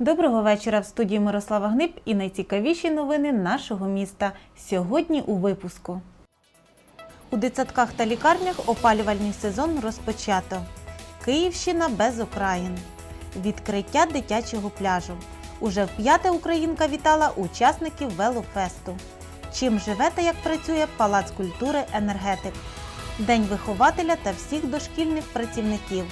Доброго вечора в студії Мирослава Гнип і найцікавіші новини нашого міста. Сьогодні у випуску. У дитсадках та лікарнях опалювальний сезон розпочато. Київщина без окраїн. Відкриття дитячого пляжу. Уже вп'яте Українка вітала учасників велофесту. Чим живе та як працює Палац культури енергетик. День вихователя та всіх дошкільних працівників.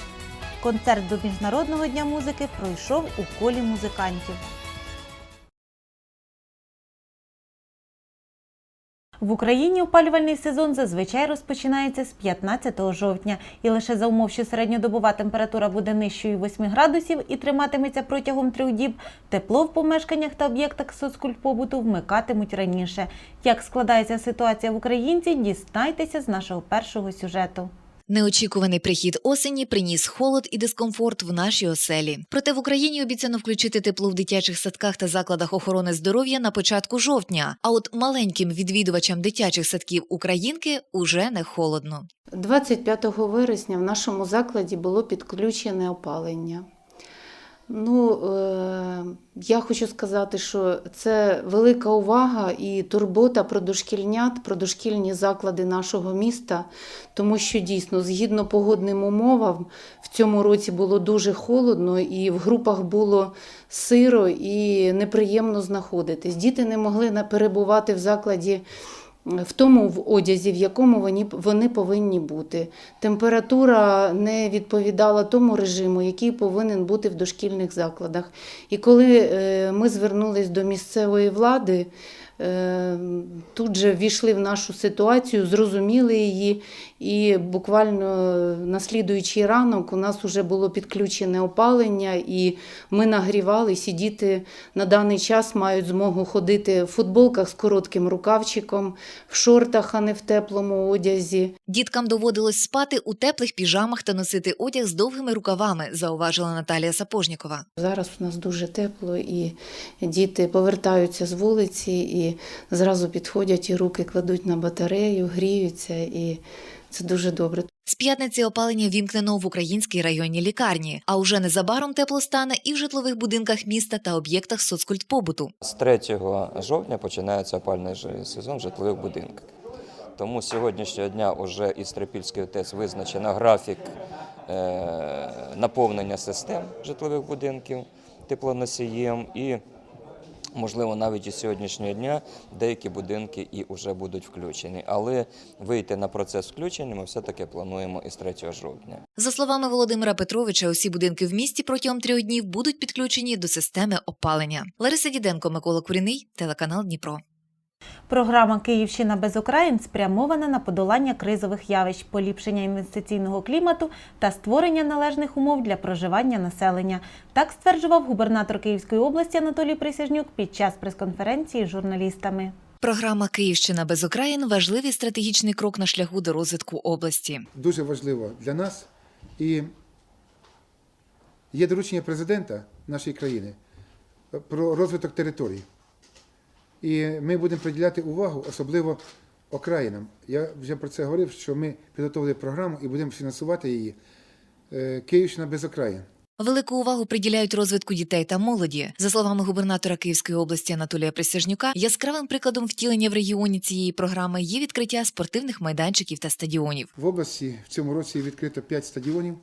Концерт до Міжнародного дня музики пройшов у колі музикантів. В Україні опалювальний сезон зазвичай розпочинається з 15 жовтня, і лише за умов, що середньодобова температура буде нижчою 8 градусів і триматиметься протягом трьох діб, тепло в помешканнях та об'єктах соцкультпобуту вмикатимуть раніше. Як складається ситуація в Українці, дізнайтеся з нашого першого сюжету. Неочікуваний прихід осені приніс холод і дискомфорт в нашій оселі. Проте в Україні обіцяно включити тепло в дитячих садках та закладах охорони здоров'я на початку жовтня. А от маленьким відвідувачам дитячих садків Українки уже не холодно. 25 вересня в нашому закладі було підключене опалення. Ну, е, я хочу сказати, що це велика увага і турбота про дошкільнят, про дошкільні заклади нашого міста, тому що дійсно, згідно погодним умовам, в цьому році було дуже холодно, і в групах було сиро і неприємно знаходитись. Діти не могли перебувати в закладі в тому в одязі, в якому вони, вони повинні бути. Температура не відповідала тому режиму, який повинен бути в дошкільних закладах. І коли е, ми звернулись до місцевої влади, тут же ввійшли в нашу ситуацію, зрозуміли її, і буквально на слідуючий ранок у нас вже було підключене опалення, і ми нагрівалися, і діти на даний час мають змогу ходити в футболках з коротким рукавчиком, в шортах, а не в теплому одязі. Діткам доводилось спати у теплих піжамах та носити одяг з довгими рукавами, зауважила Наталія Сапожнікова. Зараз у нас дуже тепло, і діти повертаються з вулиці і зразу підходять і руки кладуть на батарею, гріються, і це дуже добре. З п'ятниці опалення вімкнено в українській районній лікарні, а уже незабаром тепло стане і в житлових будинках міста та об'єктах соцкультпобуту. З 3 жовтня починається опальний ж- сезон в житлових будинках. Тому сьогоднішнього дня вже із Трипільської ОТЕС визначено графік е, наповнення систем житлових будинків теплоносієм і, можливо, навіть із сьогоднішнього дня деякі будинки і вже будуть включені. Але вийти на процес включення ми все-таки плануємо із 3 жовтня. За словами Володимира Петровича, усі будинки в місті протягом трьох днів будуть підключені до системи опалення. Лариса Діденко, Микола Куріний, телеканал Дніпро. Програма Київщина без окраїн спрямована на подолання кризових явищ, поліпшення інвестиційного клімату та створення належних умов для проживання населення. Так стверджував губернатор Київської області Анатолій Присяжнюк під час прес-конференції з журналістами. Програма Київщина без окраїн важливий стратегічний крок на шляху до розвитку області. дуже важливо для нас. І є доручення президента нашої країни про розвиток територій. І ми будемо приділяти увагу, особливо окраїнам. Я вже про це говорив, що ми підготовили програму і будемо фінансувати її. Е, Київщина без окраїн. Велику увагу приділяють розвитку дітей та молоді. За словами губернатора Київської області Анатолія Присяжнюка, яскравим прикладом втілення в регіоні цієї програми є відкриття спортивних майданчиків та стадіонів. В області в цьому році відкрито 5 стадіонів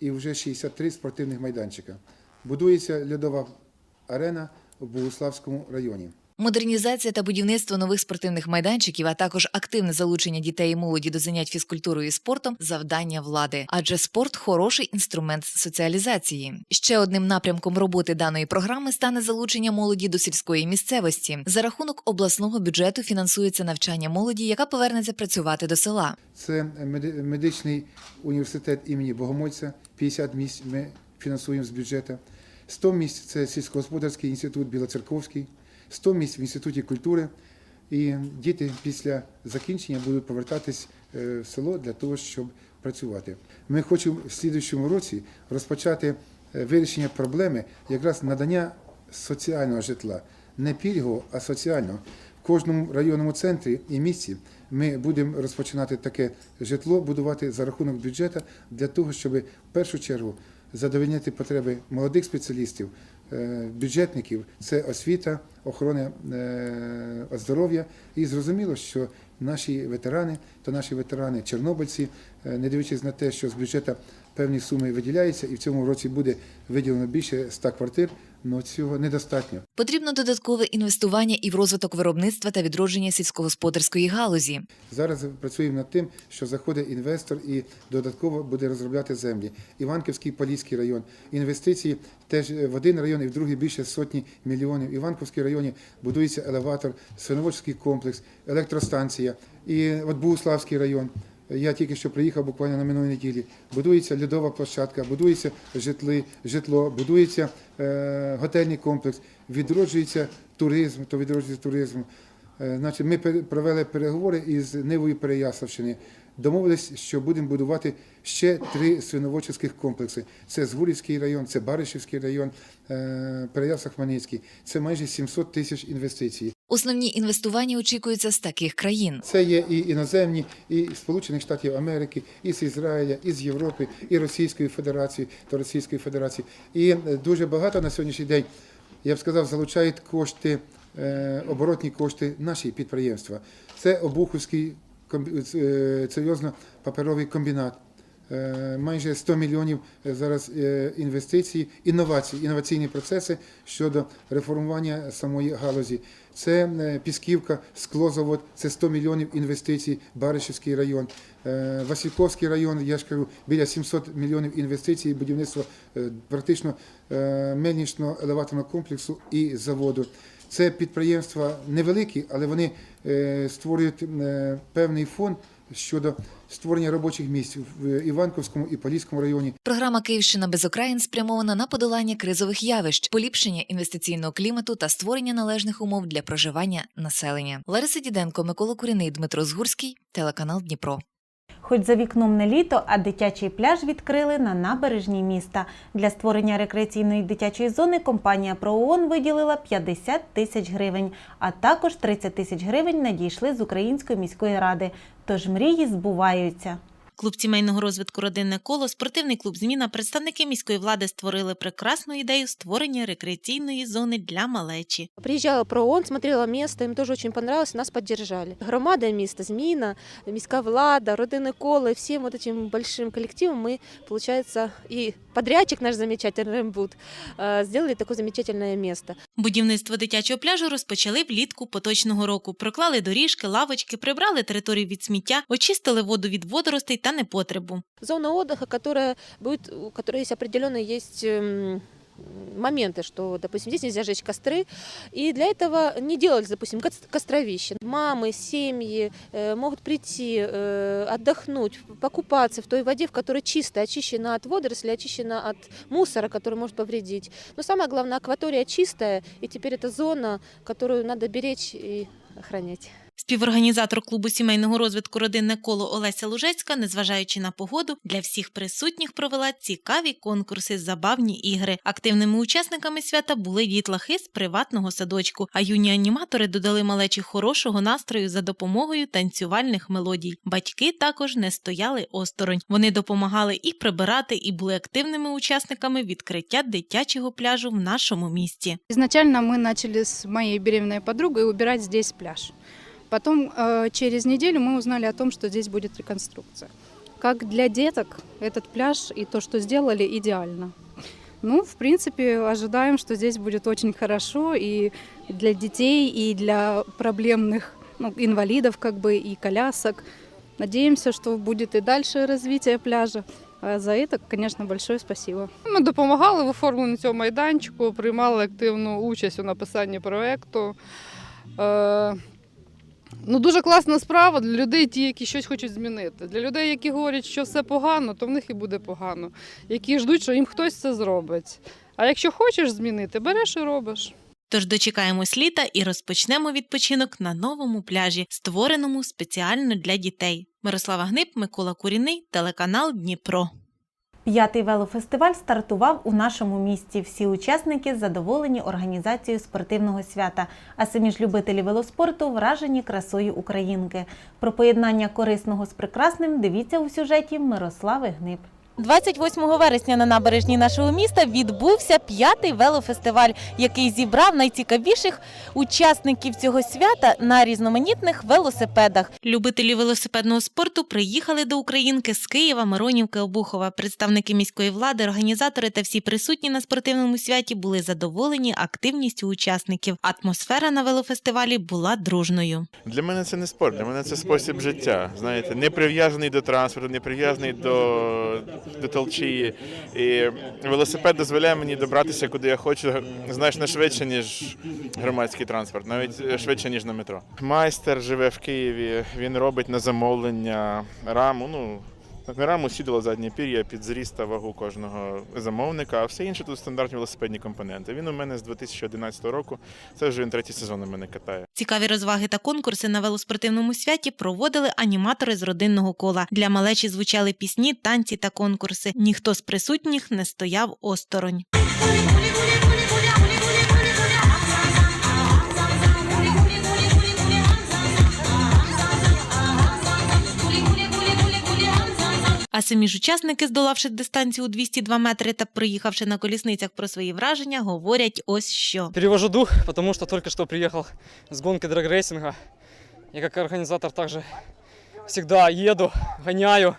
і вже 63 спортивних майданчика. Будується льодова арена в Богуславському районі. Модернізація та будівництво нових спортивних майданчиків, а також активне залучення дітей і молоді до занять фізкультурою і спортом завдання влади, адже спорт хороший інструмент соціалізації. Ще одним напрямком роботи даної програми стане залучення молоді до сільської місцевості. За рахунок обласного бюджету фінансується навчання молоді, яка повернеться працювати до села. Це медичний університет імені Богомольця, 50 місць ми фінансуємо з бюджету. 100 місць це сільськогосподарський інститут Білоцерковський, 100 місць в інституті культури. І діти після закінчення будуть повертатись е, в село для того, щоб працювати. Ми хочемо в слідуючому році розпочати е, вирішення проблеми якраз надання соціального житла, не пільгового, а соціального. В кожному районному центрі і місті ми будемо розпочинати таке житло, будувати за рахунок бюджету для того, щоб в першу чергу задовольняти потреби молодих спеціалістів, бюджетників, це освіта, охорона е, здоров'я. І зрозуміло, що наші ветерани та наші ветерани, чорнобильці, е, не дивлячись на те, що з бюджету певні суми виділяються, і в цьому році буде виділено більше 100 квартир, але цього недостатньо. Потрібно додаткове інвестування і в розвиток виробництва та відродження сільськогосподарської галузі. Зараз працюємо над тим, що заходить інвестор і додатково буде розробляти землі. Іванківський Поліський район. Інвестиції теж в один район і в другий більше сотні мільйонів. В Іванківській районі будується елеватор, свиноводський комплекс, електростанція. І от Богуславський район. Я тільки що приїхав буквально на минулій неділі. Будується льодова площадка, будується житли, житло, будується е, готельний комплекс, відроджується туризм, то відроджується туризм. Е, Значить, ми провели переговори із Нивою Переяславщини. Домовились, що будемо будувати ще три свиноводчих комплекси. Це Згурівський район, це Баришівський район, е, Переяслав-Хмельницький. Це майже 700 тисяч інвестицій. Основні інвестування очікуються з таких країн. Це є і іноземні, і Сполучених Штатів Америки, і з Ізраїля, і з Європи, і Російської Федерації та Російської Федерації. І е, дуже багато на сьогоднішній день, я б сказав, залучають кошти, е, оборотні кошти наші підприємства. Це Обухівський комбі- е, серйозно паперовий комбінат. Е, Майже 100 мільйонів е, зараз е, інвестицій, інновацій, інноваційні процеси щодо реформування самої галузі. Це Пісківка, склозавод, це 100 мільйонів інвестицій, Баришівський район, Васильковський район, я ж кажу, біля 700 мільйонів інвестицій, будівництво практично мельничного елеваторного комплексу і заводу. Це підприємства невеликі, але вони створюють певний фонд щодо створення робочих місць в Іванковському і Поліському районі. Програма Київщина без окраїн спрямована на подолання кризових явищ, поліпшення інвестиційного клімату та створення належних умов для проживання населення. Лариса Діденко, Микола Куріний, Дмитро Згурський, телеканал Дніпро. Хоч за вікном не літо, а дитячий пляж відкрили на набережні міста. Для створення рекреаційної дитячої зони компанія ПроООН виділила 50 тисяч гривень, а також 30 тисяч гривень надійшли з Української міської ради. Тож мрії збуваються. Клуб сімейного розвитку Родинне коло, спортивний клуб Зміна, представники міської влади створили прекрасну ідею створення рекреаційної зони для малечі. Приезжала про ООН, смотрела место, им тоже очень понравилось, нас поддержали. Громада места, Зміна, міська влада, родины колы, всем вот этим большим коллективом мы, получается, и подрядчик наш замечательный Рембут, э, сделали такое замечательное место. Будівництво дитячого пляжу розпочали влітку поточного року. Проклали доріжки, лавочки, прибрали територію від сміття, очистили воду від водоростей та непотребу. Зона отдыха, которая будет, у которой есть определенные есть эм, моменты, что, допустим, здесь нельзя жечь костры, и для этого не делались, допустим, кос- костровища. Мамы, семьи э, могут прийти, э, отдохнуть, покупаться в той воде, в которой чисто, очищена от водорослей, очищена от мусора, который может повредить. Но самое главное, акватория чистая, и теперь это зона, которую надо беречь и охранять. Співорганізатор клубу сімейного розвитку Родинне коло Олеся Лужецька, незважаючи на погоду, для всіх присутніх провела цікаві конкурси, забавні ігри. Активними учасниками свята були дітлахи з приватного садочку, а юні аніматори додали малечі хорошого настрою за допомогою танцювальних мелодій. Батьки також не стояли осторонь. Вони допомагали і прибирати, і були активними учасниками відкриття дитячого пляжу в нашому місті. Изначально мы начали с моей беременной подругой убирать здесь пляж. Потом э, через неделю мы узнали о том, что здесь будет реконструкция. Как для деток этот пляж и то, что сделали, идеально. Ну, в принципе, ожидаем, что здесь будет очень хорошо и для детей, и для проблемных ну, инвалидов, как бы, и колясок. Надеемся, что будет и дальше развитие пляжа. А за это, конечно, большое спасибо. Ми допомагали в оформленні цього майданчику, приймали активну участь у написанні проєкту. Ну, дуже класна справа для людей, ті, які щось хочуть змінити. Для людей, які говорять, що все погано, то в них і буде погано. Які ждуть, що їм хтось це зробить. А якщо хочеш змінити, береш і робиш. Тож дочекаємось літа і розпочнемо відпочинок на новому пляжі, створеному спеціально для дітей. Мирослава Гнип, Микола Куріний, телеканал Дніпро. П'ятий велофестиваль стартував у нашому місті. Всі учасники задоволені організацією спортивного свята, а самі ж любителі велоспорту вражені красою українки. Про поєднання корисного з прекрасним дивіться у сюжеті Мирослави Гнип. 28 вересня на набережні нашого міста відбувся п'ятий велофестиваль, який зібрав найцікавіших учасників цього свята на різноманітних велосипедах. Любителі велосипедного спорту приїхали до Українки з Києва, Миронівки, Обухова. Представники міської влади, організатори та всі присутні на спортивному святі були задоволені активністю учасників. Атмосфера на велофестивалі була дружною. Для мене це не спорт, для мене це спосіб життя. Знаєте, не прив'язаний до транспорту, не прив'язаний до, до толчії. І велосипед дозволяє мені добратися, куди я хочу, значно швидше, ніж громадський транспорт, навіть швидше, ніж на метро. Майстер живе в Києві, він робить на замовлення раму. Ну, не раму сідало заднє пір'я під зріст та вагу кожного замовника, а все інше тут стандартні велосипедні компоненти. Він у мене з 2011 року. Це вже він третій сезон у мене катає. Цікаві розваги та конкурси на велоспортивному святі проводили аніматори з родинного кола. Для малечі звучали пісні, танці та конкурси. Ніхто з присутніх не стояв осторонь. А самі ж учасники, здолавши дистанцію у 202 метри та приїхавши на колісницях про свої враження, говорять ось що. Перевожу дух, потому что только что приехал с гонки драгрейсинга. Я как организатор также всегда еду, гоняю.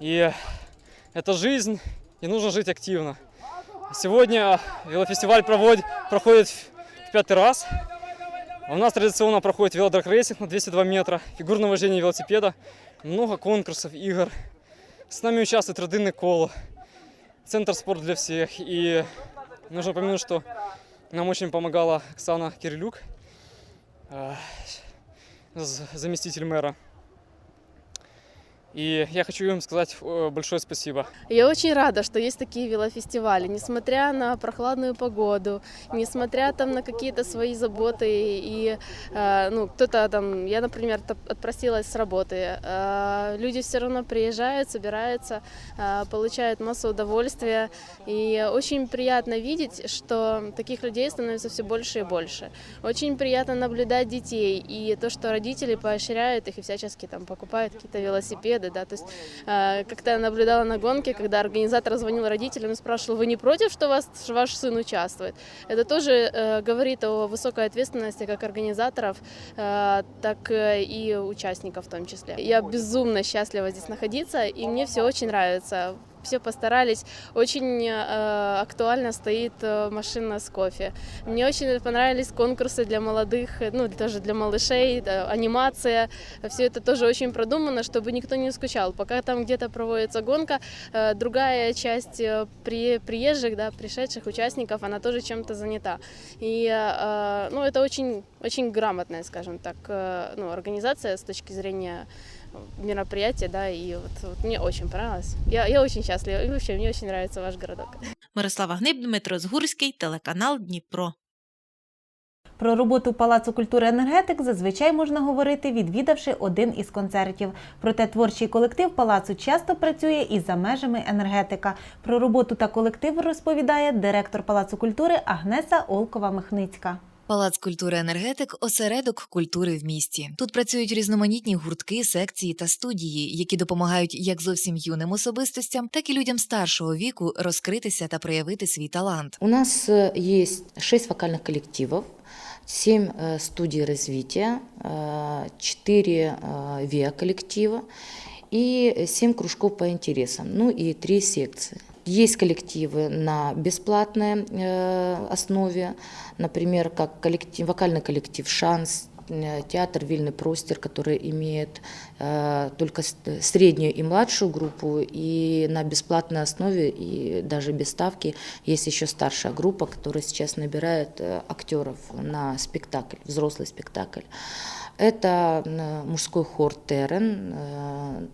И это жизнь, и нужно жить активно. Сегодня велофестиваль проводит, проходит в пятый раз. У нас традиционно проходит велодрагрейсинг на 202 метра, фигурное вождение велосипеда, много конкурсов, игр. С нами участвует родинне коло, центр спорт для всех. И нужно упомянуть, что нам очень помогала Оксана Кирилюк, э, заместитель мэра. И я хочу им сказать э, большое спасибо. Я очень рада, что есть такие велофестивали, несмотря на прохладную погоду, несмотря там на какие-то свои заботы и э, ну кто-то там, я, например, отпросилась с работы, э, люди все равно приезжают, собираются, получают массу удовольствия, и очень приятно видеть, что таких людей становится все больше и больше. Очень приятно наблюдать детей и то, что родители поощряют их и всячески там покупают какие-то велосипеды, да, то есть э, как-то я наблюдала на гонке, когда организатор звонил родителям и спрашивал, вы не против, что вас, что ваш сын участвует? Это тоже э, говорит о высокой ответственности как организаторов, э, так э, и участников в том числе. Я безумно счастлива здесь находиться, и мне все очень нравится. Все постарались. Очень э, актуально стоит э, машина с кофе. Мне очень понравились конкурсы для молодых, э, ну тоже для малышей, да, анимация. Все это тоже очень продумано, чтобы никто не скучал. Пока там где-то проводится гонка, э, другая часть э, при, приезжих, да, пришедших участников, она тоже чем-то занята. И э, ну, это очень, очень грамотная, скажем так, э, ну, организация с точки зрения мероприятия, да, и вот, вот мне очень понравилось. Я, я очень счастлива, и вообще мне очень нравится ваш городок. Мирослава Гниб, Дмитро Згурський, телеканал Дніпро. Про роботу Палацу культури енергетик зазвичай можна говорити, відвідавши один із концертів. Проте творчий колектив палацу часто працює і за межами енергетика. Про роботу та колектив розповідає директор Палацу культури Агнеса Олкова-Михницька. Палац культури енергетик осередок культури в місті. Тут працюють різноманітні гуртки, секції та студії, які допомагають як зовсім юним особистостям, так і людям старшого віку розкритися та проявити свій талант. У нас э, есть шесть вокальных коллективов, семь э, студий развития, э, четыре э, ВИА-коллектива и семь кружков по интересам, ну и три секции. Есть коллективы на бесплатной э, основе, например, как коллектив, вокальный коллектив «Шанс», э, театр «Вильный простер», который имеет э, только среднюю и младшую группу, и на бесплатной основе, и даже без ставки есть еще старшая группа, которая сейчас набирает э, актеров на спектакль, взрослый спектакль. Это мужской хор «Терен», э,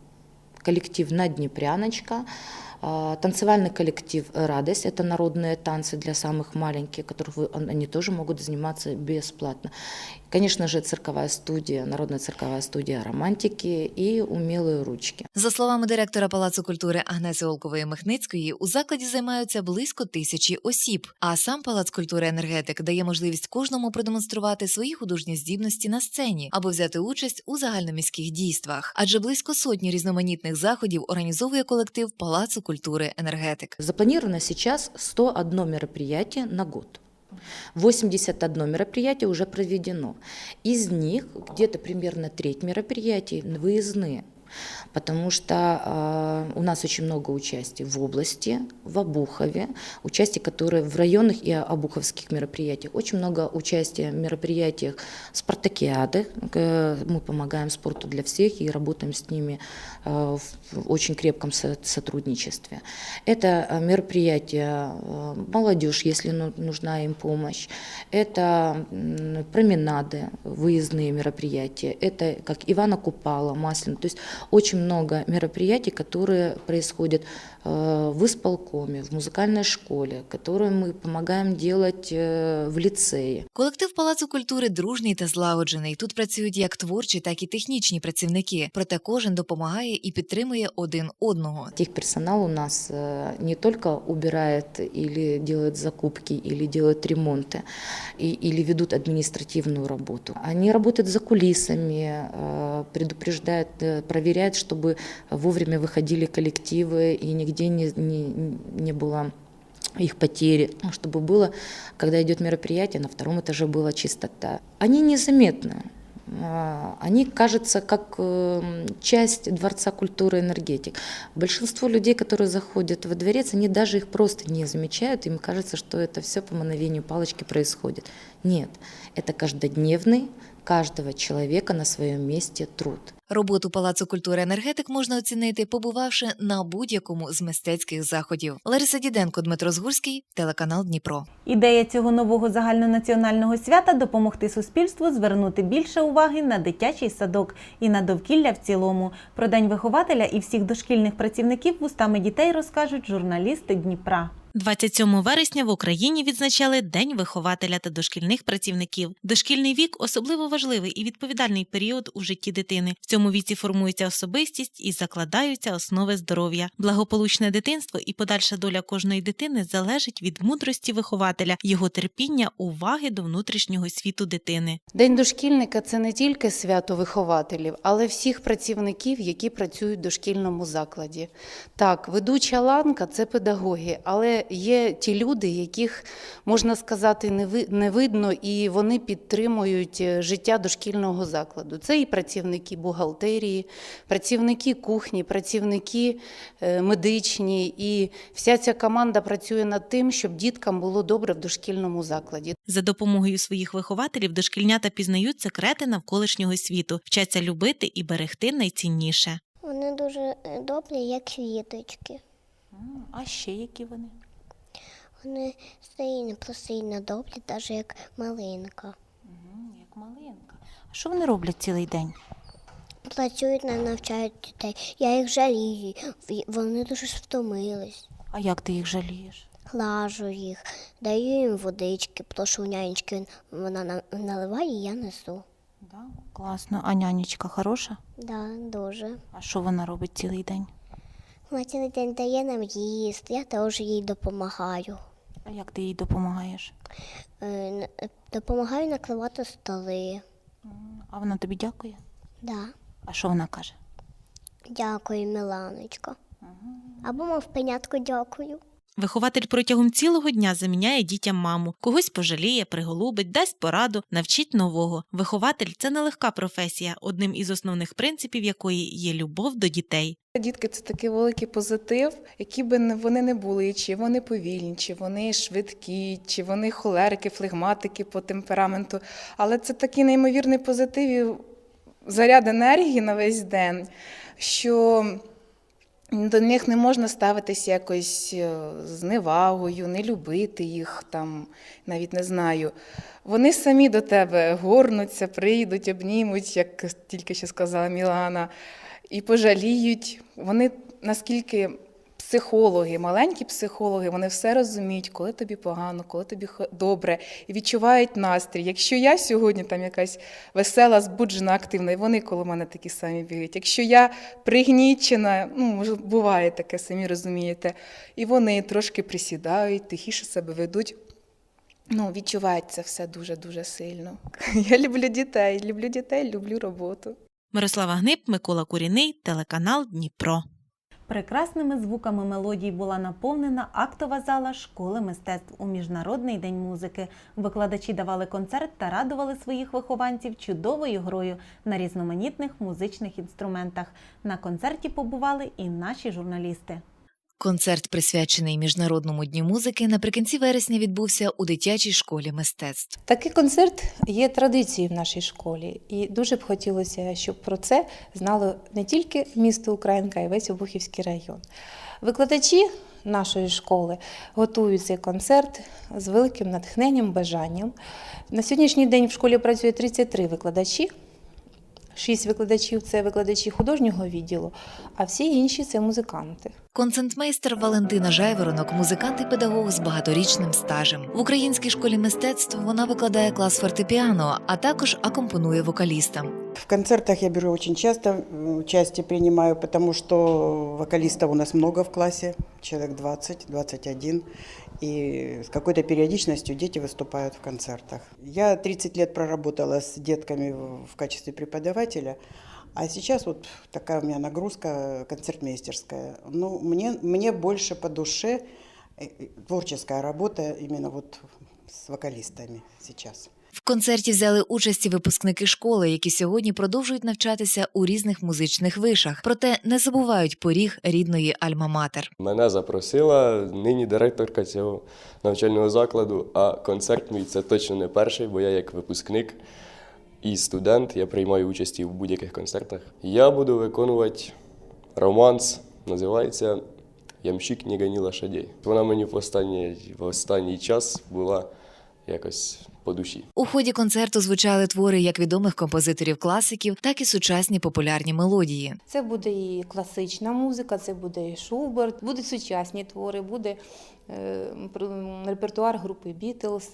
коллектив «Наднепряночка», Танцевальный коллектив «Радость» – это народные танцы для самых маленьких, которых вы- они тоже могут заниматься бесплатно. Конечно же, цирковая студия, народная цирковая студия романтики и умелые ручки. За словами директора Палацу культури Агнеси Олкової Михницької, у закладі займаються близько тисячі осіб. А сам Палац культури енергетик дає можливість кожному продемонструвати свої художні здібності на сцені або взяти участь у загальноміських дійствах. Адже близько сотні різноманітних заходів організовує колектив Палацу культури енергетик. Запланировано сейчас 101 мероприятие на год. 81 мероприятие уже проведено. Из них где-то примерно треть мероприятий выездные. Потому что э, у нас очень много участий в области, в Обухове, участие, которое в районных и обуховских мероприятиях. Очень много участия в мероприятиях спартакиады. Э, Мы помогаем спорту для всех и работаем с ними э, в очень крепком со- сотрудничестве. Это мероприятия э, молодежь, если ну- нужна им помощь. Это променады, выездные мероприятия. Это как Ивана Купала, Маслин. То есть очень много мероприятий, которые происходят э, в исполкоме, в музыкальной школе, которые мы помогаем делать э, в лицее. Колектив Палацу культури дружній та злагоджений. Тут працюють як творчі, так і технічні працівники. Проте кожен допомагає і підтримує один одного. Техперсонал у нас э, не только убирает или делает закупки, или делает ремонты, и- или ведут административную работу. Они работают за кулисами, э, предупреждают, проверяют, чтобы вовремя выходили коллективы и нигде не, не, не было их потери, чтобы было, когда идет мероприятие, на втором этаже была чистота. Они незаметны. А, Они, кажется, как э, часть Дворца культуры и энергетик. Большинство людей, которые заходят во дворец, они даже их просто не замечают. Им кажется, что это все по мановению палочки происходит. Нет, это каждодневный каждого человека на своем месте труд. Роботу Палацу культури енергетик можна оцінити, побувавши на будь-якому з мистецьких заходів. Лариса Діденко, Дмитро Згурський, телеканал Дніпро. Ідея цього нового загальнонаціонального свята допомогти суспільству звернути більше уваги на дитячий садок і на довкілля в цілому. Про день вихователя і всіх дошкільних працівників вустами дітей розкажуть журналісти Дніпра. 27 вересня в Україні відзначали День вихователя та дошкільних працівників. Дошкільний вік особливо важливий і відповідальний період у житті дитини. В цьому віці формується особистість і закладаються основи здоров'я. Благополучне дитинство і подальша доля кожної дитини залежить від мудрості вихователя, його терпіння, уваги до внутрішнього світу дитини. День дошкільника це не тільки свято вихователів, але всіх працівників, які працюють в дошкільному закладі. Так, ведуча ланка це педагоги, але є ті люди, яких можна сказати не видно, і вони підтримують е, життя дошкільного закладу. Це і працівники бухгалтерії, працівники кухні, працівники е, медичні, і вся ця команда працює над тим, щоб діткам було добре в дошкільному закладі. За допомогою своїх вихователів дошкільнята пізнають секрети навколишнього світу, вчаться любити і берегти найцінніше. Вони дуже е, добрі, як квіточки. А ще які вони? Вони сильно, просильно добрі, навіть як малинка. Як малинка. А що вони роблять цілий день? Працюють, не навчають дітей. Я їх жалію. Вони дуже втомились. А як ти їх жалієш? Глажу їх, даю їм водички, прошу у нянечки, вона наливає, і я несу. Да? Класно. А нянечка хороша? Да, дуже. А що вона робить цілий день? Вона цілий день дає нам їсти, я теж їй допомагаю. А як ти їй допомагаєш? Е, Допомагаю накривати столи. А вона тобі дякує? Да. А що вона каже? Дякую, Міланочко. Або мов пенятку дякую. Вихователь протягом цілого дня заміняє дітям маму, когось пожаліє, приголубить, дасть пораду, навчить нового. Вихователь це нелегка професія, одним із основних принципів якої є любов до дітей. Дітки це такий великий позитив, які би вони не були, чи вони повільні, чи вони швидкі, чи вони холерики, флегматики по темпераменту. Але це такий неймовірний позитив і заряд енергії на весь день, що до них не можна ставитися якось е, з невагою, не любити їх там, навіть не знаю. Вони самі до тебе горнуться, прийдуть, обнімуть, як тільки що сказала Мілана, і пожаліють. Вони наскільки психологи, маленькі психологи, вони все розуміють, коли тобі погано, коли тобі добре, і відчувають настрій. Якщо я сьогодні там якась весела, збуджена, активна, і вони коло мене такі самі бігають. Якщо я пригнічена, ну буває таке, самі розумієте, і вони трошки присідають, тихіше себе ведуть. Ну, відчувають це все дуже дуже сильно. Я люблю дітей, люблю дітей, люблю роботу. Мирослава Гнип, Микола Куріний, телеканал Дніпро. Прекрасними звуками мелодій була наповнена актова зала школи мистецтв у Міжнародний день музики. Викладачі давали концерт та радували своїх вихованців чудовою грою на різноманітних музичних інструментах. На концерті побували і наші журналісти. Концерт, присвячений Міжнародному дню музики, наприкінці вересня відбувся у дитячій школі мистецтв. Такий концерт є традицією в нашій школі, і дуже б хотілося, щоб про це знало не тільки місто Українка, а й весь Обухівський район. Викладачі нашої школи готують цей концерт з великим натхненням, бажанням. На сьогоднішній день в школі працює 33 викладачі. Шість викладачів це викладачі художнього відділу, а всі інші це музиканти. Концертмейстер Валентина Жайворонок, музикант і педагог з багаторічним стажем. В українській школі мистецтв вона викладає клас фортепіано, а також акомпонує вокалістам. В концертах я беру очень часто, участие принимаю, потому что вокалистов у нас много в классе, человек 20-21, и с какой-то периодичностью дети выступают в концертах. Я 30 лет проработала с детками в в качестве преподавателя, а сейчас вот такая у меня нагрузка концертмейстерская. Ну, мне, мне больше по душе э, э, творческая работа именно вот с вокалистами сейчас. В концерті взяли участь і випускники школи, які сьогодні продовжують навчатися у різних музичних вишах, проте не забувають поріг рідної Альма-Матер. Мене запросила нині директорка цього навчального закладу, а концерт мій це точно не перший, бо я як випускник і студент, я приймаю участь в будь-яких концертах. Я буду виконувати романс, називається Ямщик не гані. Вона мені в останній, в останній час була якось по душі. У ході концерту звучали твори як відомих композиторів-класиків, так і сучасні популярні мелодії. Це буде і класична музика, це буде і Шуберт, будуть сучасні твори, буде е, репертуар групи Бітлз,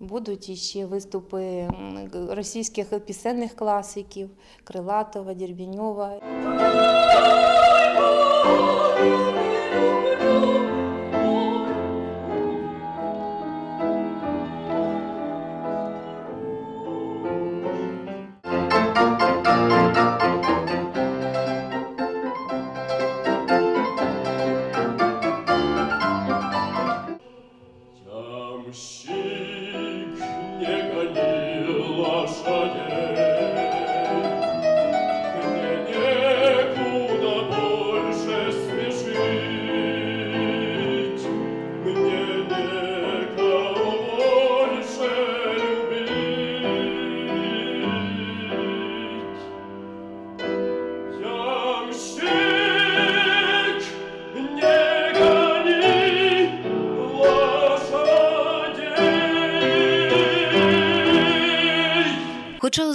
будуть іще виступи російських пісенних класиків Крилатова, Дербіньова.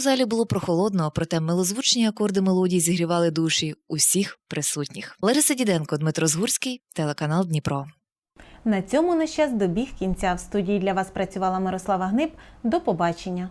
Залі було прохолодно, проте милозвучні акорди мелодій зігрівали душі усіх присутніх. Лариса Діденко, Дмитро Згурський, телеканал Дніпро. На цьому наш час добіг кінця. В студії для вас працювала Мирослава Гнип. До побачення.